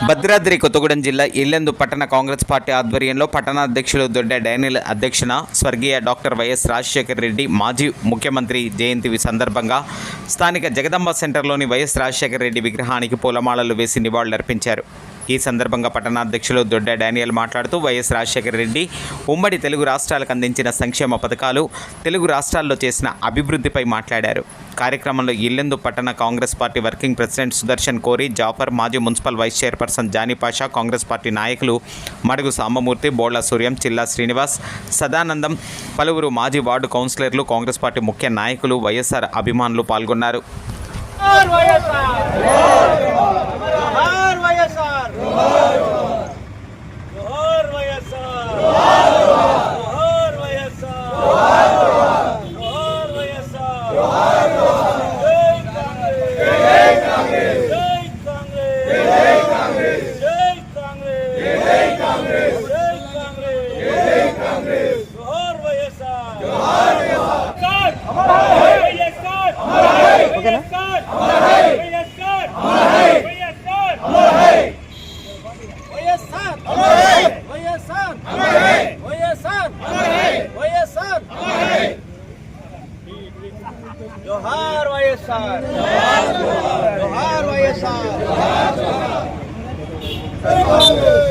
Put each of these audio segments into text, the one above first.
భద్రాద్రి కొత్తగూడెం జిల్లా ఇల్లెందు పట్టణ కాంగ్రెస్ పార్టీ ఆధ్వర్యంలో పట్టణ అధ్యక్షులు దొడ్డ డానియల్ అధ్యక్షన స్వర్గీయ డాక్టర్ వైఎస్ రాజశేఖర రెడ్డి మాజీ ముఖ్యమంత్రి జయంతి సందర్భంగా స్థానిక జగదంబ సెంటర్లోని వైఎస్ రాజశేఖర రెడ్డి విగ్రహానికి పూలమాలలు వేసి నివాళులర్పించారు. ఈ సందర్భంగా పట్టణాధ్యక్షులు దొడ్డ డానియల్ మాట్లాడుతూ వైఎస్ రాజశేఖర రెడ్డి ఉమ్మడి తెలుగు రాష్ట్రాలకు అందించిన సంక్షేమ పథకాలు తెలుగు రాష్ట్రాల్లో చేసిన అభివృద్ధిపై మాట్లాడారు. కార్యక్రమంలో ఇల్లెందు పట్టణ Congress party working president Sudarshan Kori Jafar మాజీ municipal vice chairperson Jani Pasha Congress party నాయకులు మడుగు సాంబమూర్తి బోళ్ళ సూర్యం చిల్లా శ్రీనివాస్ సదానందం పలువురు మాజీ వార్డు కౌన్సిలర్లు కాంగ్రెస్ పార్టీ ముఖ్య నాయకులు వైఎస్ఆర్ అభిమానులు పాల్గొన్నారు. ఓకేనా जोहार वायसार जोहार वायसार जोहार जोहार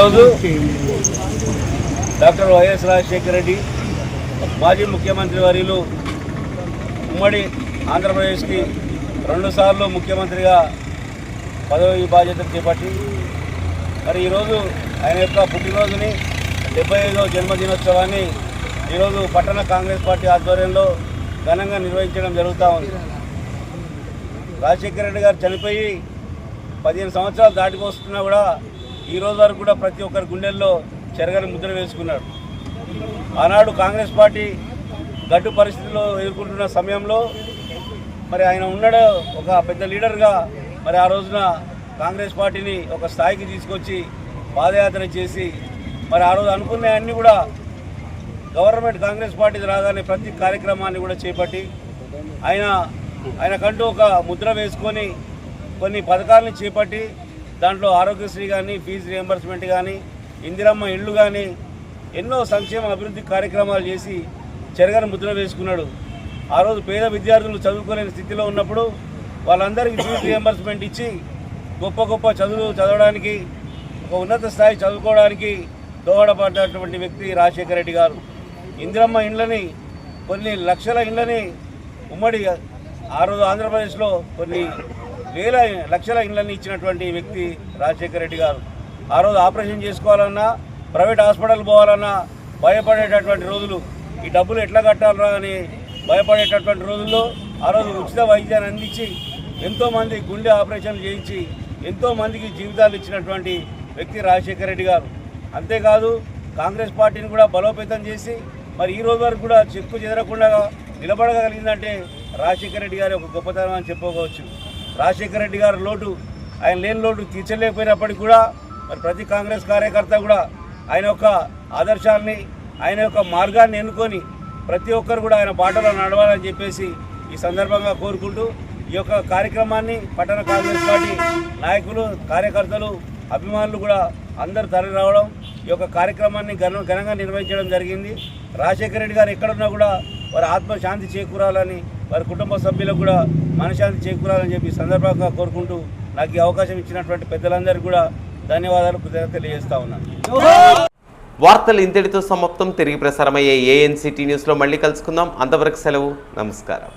ఈరోజు డాక్టర్ వైఎస్ రాజశేఖర రెడ్డి మాజీ ముఖ్యమంత్రి వర్యులు ఉమ్మడి ఆంధ్రప్రదేశ్కి రెండుసార్లు ముఖ్యమంత్రిగా పదవి బాధ్యతలు చేపట్టి మరి ఈరోజు ఆయన యొక్క పుట్టినరోజుని డెబ్బై ఐదవ జన్మదినోత్సవాన్ని ఈరోజు పట్టణ కాంగ్రెస్ పార్టీ ఆధ్వర్యంలో ఘనంగా నిర్వహించడం జరుగుతూ ఉంది. రాజశేఖర రెడ్డి గారు చనిపోయి పదిహేను సంవత్సరాలు దాటిపోస్తున్నా కూడా ఈ రోజు వరకు కూడా ప్రతి ఒక్కరి గుండెల్లో చెరగని ముద్ర వేసుకున్నాడు. ఆనాడు కాంగ్రెస్ పార్టీ గడ్డు పరిస్థితుల్లో ఎదుర్కొంటున్న సమయంలో మరి ఆయన ఉన్నాడు ఒక పెద్ద లీడర్గా మరి ఆ రోజున కాంగ్రెస్ పార్టీని ఒక స్థాయికి తీసుకొచ్చి పాదయాత్ర చేసి మరి ఆ రోజు అనుకునే అన్నీ కూడా గవర్నమెంట్ కాంగ్రెస్ పార్టీ రాగానే ప్రతి కార్యక్రమాన్ని కూడా చేపట్టి ఆయన ఆయనకంటూ ఒక ముద్ర వేసుకొని కొన్ని పథకాలను చేపట్టి దాంట్లో ఆరోగ్యశ్రీ కానీ ఫీజు రియంబర్స్మెంట్ కానీ ఇందిరమ్మ ఇళ్ళు కానీ ఎన్నో సంక్షేమ అభివృద్ధి కార్యక్రమాలు చేసి చెరగని ముద్ర వేసుకున్నాడు. ఆ రోజు పేద విద్యార్థులు చదువుకోలేని స్థితిలో ఉన్నప్పుడు వాళ్ళందరికీ ఫీజు రియంబర్స్మెంట్ ఇచ్చి గొప్ప గొప్ప చదువులు చదవడానికి ఒక ఉన్నత స్థాయి చదువుకోవడానికి దోహదపడ్డటువంటి వ్యక్తి రాజశేఖర రెడ్డి గారు. ఇందిరమ్మ ఇండ్లని కొన్ని లక్షల ఇండ్లని ఉమ్మడి ఆ రోజు ఆంధ్రప్రదేశ్లో కొన్ని వేల లక్షల ఇండ్లన్నీ ఇచ్చినటువంటి వ్యక్తి రాజశేఖర రెడ్డి గారు. ఆ రోజు ఆపరేషన్ చేసుకోవాలన్నా ప్రైవేట్ హాస్పిటల్ పోవాలన్నా భయపడేటటువంటి రోజులు. ఈ డబ్బులు ఎట్లా కట్టాలరా అని భయపడేటటువంటి రోజుల్లో ఆ రోజు ఉచిత వైద్యాన్ని అందించి ఎంతోమంది గుండె ఆపరేషన్లు చేయించి ఎంతోమందికి జీవితాలు ఇచ్చినటువంటి వ్యక్తి రాజశేఖర రెడ్డి గారు. అంతేకాదు కాంగ్రెస్ పార్టీని కూడా బలోపేతం చేసి మరి ఈ రోజు వరకు కూడా చెక్కు చెదరకుండా నిలబడగలిగిందంటే రాజశేఖర రెడ్డి గారి ఒక గొప్పతనం అని చెప్పుకోవచ్చు. రాజశేఖర రెడ్డి గారి లోటు ఆయన లేని లోటు తీర్చలేకపోయినప్పటికీ కూడా మరి ప్రతి కాంగ్రెస్ కార్యకర్త కూడా ఆయన యొక్క ఆదర్శాన్ని ఆయన యొక్క మార్గాన్ని ఎన్నుకొని ప్రతి ఒక్కరు కూడా ఆయన బాటలో నడవాలని చెప్పేసి ఈ సందర్భంగా కోరుకుంటూ ఈ యొక్క కార్యక్రమాన్ని పట్టణ కాంగ్రెస్ పార్టీ నాయకులు కార్యకర్తలు అభిమానులు కూడా అందరు తరలి రావడం ఈ యొక్క కార్యక్రమాన్ని ఘన ఘనంగా నిర్వహించడం జరిగింది. రాజశేఖర రెడ్డి గారు ఎక్కడున్నా కూడా వారి ఆత్మశాంతి చేకూరాలని వారి కుటుంబ సభ్యులకు కూడా మనశాంతి చేకూరాలని చెప్పి సందర్భంగా కోరుకుంటూ నాకు ఈ అవకాశం ఇచ్చినటువంటి పెద్దలందరికీ కూడా ధన్యవాదాలు తెలియజేస్తా ఉన్నాను వార్తలు ఇంతటితో సమాప్తం. తిరిగి ప్రసారమయ్యే ఏఎన్సిటీ న్యూస్లో మళ్ళీ కలుసుకుందాం. అంతవరకు సెలవు. నమస్కారం.